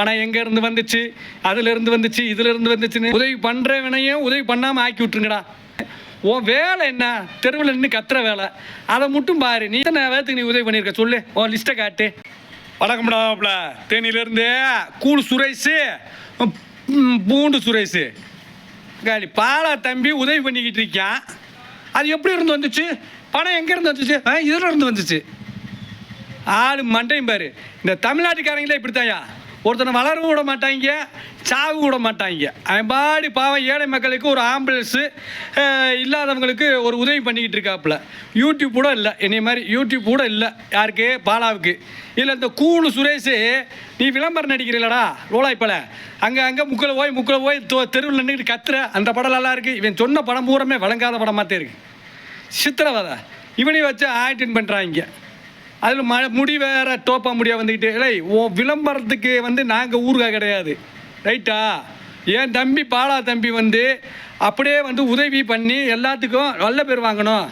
பணம் எங்கேருந்து வந்துச்சு? அதுலேருந்து வந்துச்சு இதுலேருந்து வந்துச்சுன்னு உதவி பண்ணுறவனையும் உதவி பண்ணாமல் ஆக்கி விட்ருங்கடா உன் வேலை என்ன? தெருவில் நின்று கத்துற வேலை. அதை மட்டும் பாரு. நீ என்ன வேலைக்கு நீ உதவி பண்ணியிருக்க சொல்லு. உன் லிஸ்ட்டை காட்டு. வணக்கம்டாப்ல தேனியிலேருந்து கூழ் சுரேஷு பூண்டு சுரேஷு. காலி பாலா தம்பி உதவி பண்ணிக்கிட்டு இருக்கான் அது எப்படி இருந்து வந்துச்சு? பணம் எங்கே இருந்து வந்துச்சு? ஆ இதில் இருந்து வந்துச்சு. ஆள் மண்டையும் பாரு. இந்த தமிழ்நாட்டுக்காரங்களே இப்படித்தாயா ஒருத்தனை வளரவும் விட மாட்டாங்க சாவு விட மாட்டாங்க. அவன் பாடி பாவம் ஏழை மக்களுக்கு ஒரு ஆம்புலன்ஸு இல்லாதவங்களுக்கு ஒரு உதவி பண்ணிக்கிட்டு இருக்காப்புல. யூடியூப் கூட இல்லை என்னை மாதிரி யூடியூப் கூட இல்லை யாருக்கு? பாலாவுக்கு. இல்லை இந்த கூணு சுரேஷ் நீ விளம்பரம் நடிக்கிறீங்களடா ரோலாய்ப்பல அங்கே அங்கே முக்கில் போய் முக்கில் போய் தெருவில் நின்றுக்கிட்டு கத்துற அந்த படம் நல்லா இருக்குது இவன் சொன்ன படம் பூரமே வழங்காத படமாத்தே இருக்கு. சித்திரவதை. இவனையும் வச்சு ஆக்டின் பண்ணுறாங்க அதில் ம முடி வேற டோப்பா முடியா வந்துக்கிட்டு இல்லை ஓ விளம்பரத்துக்கு வந்து நாங்கள் ஊருக்காக கிடையாது. ரைட்டா? என் தம்பி பாலா தம்பி வந்து அப்படியே வந்து உதவி பண்ணி எல்லாத்துக்கும் நல்ல பேர் வாங்கணும்.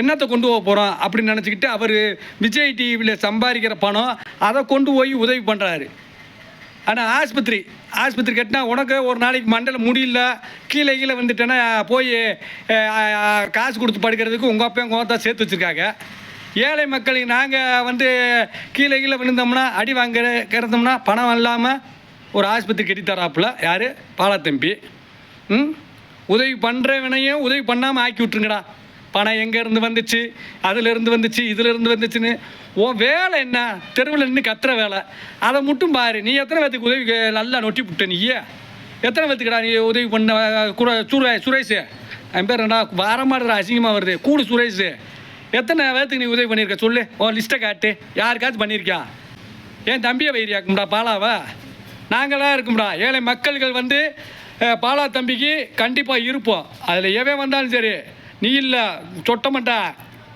என்னத்தை கொண்டு போக போகிறோம் அப்படின்னு நினச்சிக்கிட்டு அவர் விஜய் டிவியில் சம்பாதிக்கிற பணம் அதை கொண்டு போய் உதவி பண்ணுறாரு ஆனால் ஆஸ்பத்திரி ஆஸ்பத்திரி கட்டினா உனக்கு ஒரு நாளைக்கு மண்டல முடியல கீழே கீழே வந்துட்டேன்னா போய் காசு கொடுத்து படுக்கிறதுக்கு உங்கள் அப்பா உங்கள் தான் சேர்த்து வச்சுருக்காங்க. ஏழை மக்களுக்கு நாங்கள் வந்து கீழே கீழே விழுந்தோம்னா அடி வாங்க கிறந்தோம்னா பணம் இல்லாமல் ஒரு ஆஸ்பத்திரி கட்டித்தராப்புல யார்? பாலாத்தம்பி ம்? உதவி பண்ணுறவனையும் உதவி பண்ணாமல் ஆக்கி விட்ருங்கடா பணம் எங்கேருந்து வந்துச்சு? அதுலேருந்து வந்துச்சு இதுலேருந்து வந்துச்சுன்னு. உன் வேலை என்ன? தெருவில் நின்று கத்துற வேலை. அதை மட்டும் பாரு. நீ எத்தனை பேத்துக்கு உதவி நல்லா நொட்டி விட்ட நீயே எத்தனை பேத்துக்கடா நீ உதவி பண்ண கூட சுரே சுரேஷு? என் பேர் என்ன வாரமாடுற அசிங்கமாக வருது. கூடு சுரேஷு. எத்தனை பேர்த்துக்கு நீ உதவி பண்ணியிருக்க? சொல்லு. உன் லிஸ்ட்டை காட்டு. யாருக்காச்சும் பண்ணியிருக்கியா? ஏன் தம்பியை வைரியாக்கும்டா பாலாவா? நாங்களாக இருக்கும்டா. ஏழை மக்கள்கள் வந்து பாலா தம்பிக்கு கண்டிப்பாக இருப்போம். அதில் எவன் வந்தாலும் சரி நீ இல்லை சொட்டமாட்டா.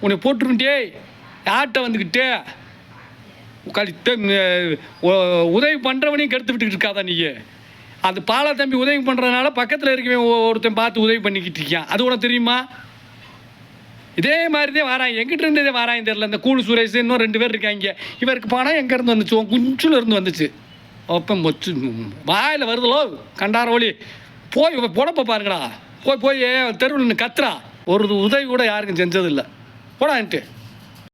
உன்னை போட்டுருண்டே யார்கிட்ட வந்துக்கிட்டே கழித்து உதவி பண்ணுறவனையும் கெடுத்து விட்டுக்கிட்டு இருக்காதா நீ? அது பாலா தம்பி உதவி பண்ணுறதுனால பக்கத்தில் இருக்கவன் ஒருத்தன் பார்த்து உதவி பண்ணிக்கிட்டு இருக்கான் அது உனக்கு தெரியுமா? இதே மாதிரி தான் வரான் எங்கிட்ட இருந்ததே வரான் தெரியல. இந்த கூழ் சுரேஷ் இன்னும் ரெண்டு பேர் இருக்காங்க. இவருக்கு பணம் எங்கேருந்து வந்துச்சு? குஞ்சுல இருந்து வந்துச்சு. அப்போ மொச்சு வாயில் வருதுலோ? கண்டார ஒளி. போய் புடப்ப பாருங்கடா. போய் போய் தெருவில் கத்துறா. ஒரு உதவி கூட யாருக்கும் செஞ்சதில்லை. போடான்ட்டு